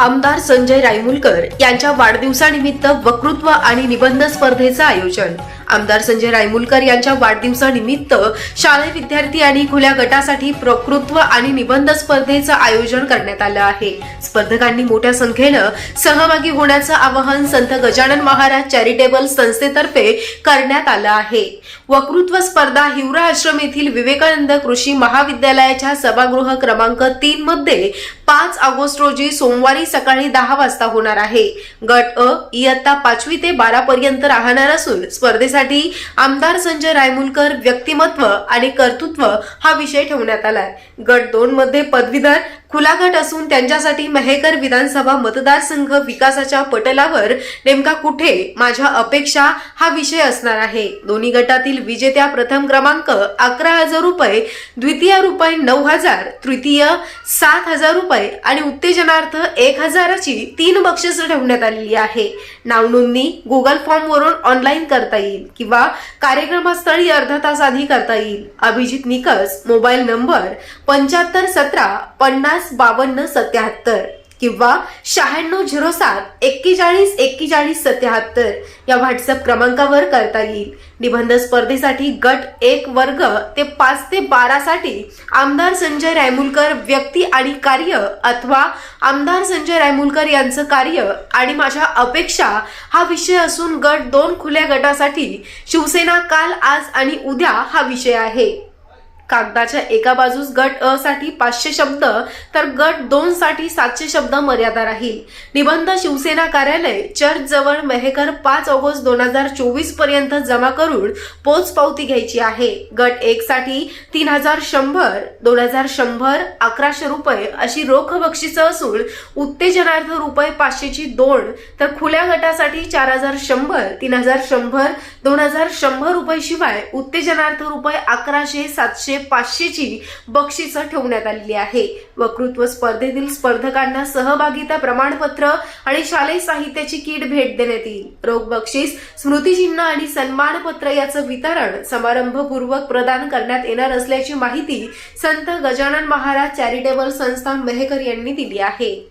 आमदार संजय रायमुलकर यांच्या वाढदिवसानिमित्त वक्तृत्व आणि निबंध स्पर्धेचं आयोजन. आमदार संजय रायमुलकर यांच्या वाढदिवसानिमित्त शालेय विद्यार्थी आणि खुल्या गटासाठी प्रकृत्व आणि निबंध स्पर्धेचं आयोजन करण्यात आलं आहे. स्पर्धकांनी मोठ्या संख्येनं सहभागी होण्याचं आवाहन संत गजानन महाराज चॅरिटेबल संस्थेतर्फे करण्यात आलं आहे. वक्तृत्व स्पर्धा हिवरा आश्रम येथील विवेकानंद कृषी महाविद्यालयाच्या सभागृह क्रमांक तीन मध्ये पाच ऑगस्ट रोजी सोमवारी सकाळी दहा वाजता होणार आहे. गट अ इयत्ता पाचवी ते बारा पर्यंत राहणार असून स्पर्धेसाठी आमदार संजय रायमुलकर व्यक्तिमत्व आणि कर्तृत्व हा विषय ठेवण्यात आलाय. गट दोन मध्ये पदवीधर खुला गट असून त्यांच्यासाठी मेहेकर विधानसभा मतदारसंघ विकासाच्या पटलावर नेमका कुठे माझ्या अपेक्षा हा विषय असणार आहे. दोन्ही गटातील विजेत्या प्रथम क्रमांक अकरा हजार रुपये द्वितीय रुपये नऊ हजार तृतीय सात हजार रुपये आणि उत्तेजनार्थ एक हजाराची तीन बक्षिस ठेवण्यात आलेली आहे. नावनोंदणी गुगल फॉर्म वरून ऑनलाईन करता येईल किंवा कार्यक्रमस्थळी अर्धा तास आधी करता येईल. अभिजित निकस मोबाईल नंबर पंच्याहत्तर सतरा पन्नास बावन्न सत्याहत्तर किंवा शहाण्णव झिरो सात एक्केचाळीस एक्केचाळीस सत्याहत्तर या व्हॉट्सअप क्रमांकावर करता येईल. निबंध स्पर्धेसाठी गट एक वर्ग ते पाच ते बारा साठी आमदार संजय रायमुलकर व्यक्ती आणि कार्य अथवा आमदार संजय रायमुलकर यांचं कार्य आणि माझ्या अपेक्षा हा विषय असून गट दोन खुल्या गटासाठी शिवसेना काल आज आणि उद्या हा विषय आहे. कागदाच्या एका बाजूस गट अ साठी पाचशे शब्द तर गट दोन साठी सातशे शब्द मर्यादा राहील. निबंध शिवसेना कार्यालय चर्च जवळ मेहेकर पाच ऑगस्ट दोन हजार चोवीसपर्यंत जमा करून पोच पावती घ्यायची आहे. गट एक साठी तीन हजार शंभर दोन हजार शंभर अकराशे रुपये अशी रोख बक्षीस असून उत्तेजनार्थ रुपये पाचशेची दोन तर खुल्या गटासाठी चार हजार शंभर तीन हजार शंभर दोन हजार शंभर रुपये शिवाय उत्तेजनार्थ रुपये अकराशे सातशे पाचशेची बक्षिसं ठेवण्यात आलेली आहे. वक्तृत्व स्पर्धेतील स्पर्धकांना सहभागिता प्रमाणपत्र आणि शालेय साहित्याची किट भेट देण्यात येईल. रोख बक्षीस स्मृतिचिन्ह आणि सन्मानपत्र याचं वितरण समारंभपूर्वक प्रदान करण्यात येणार असल्याची माहिती संत गजानन महाराज चॅरिटेबल संस्था मेहकर यांनी दिली आहे.